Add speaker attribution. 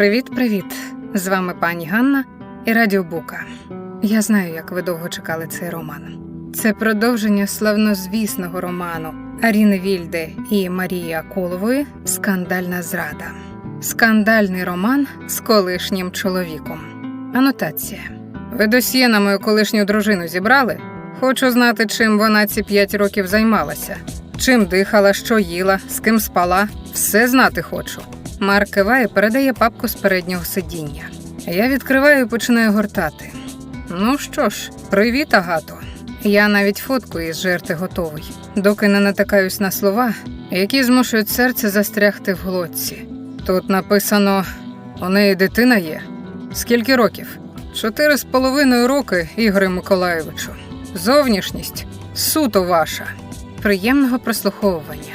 Speaker 1: Привіт-привіт! З вами пані Ганна і Радіо Бука. Я знаю, як ви довго чекали цей роман. Це продовження славнозвісного роману Аріни Вільде і Марії Акулової Скандальна зрада. Скандальний роман з колишнім чоловіком. Анотація. Ви досьє на мою колишню дружину зібрали? Хочу знати, чим вона ці п'ять років займалася. Чим дихала, що їла, з ким спала. Все знати хочу. Марк киває, передає папку з переднього сидіння. Я відкриваю і починаю гортати. Ну що ж, привіт, Агато. Я навіть фотку із жерти готовий, доки не натикаюсь на слова, які змушують серце застрягти в глотці. Тут написано: у неї дитина є. Скільки років? Чотири з половиною роки, Ігоре Миколайовичу. Зовнішність суто ваша. Приємного прослуховування.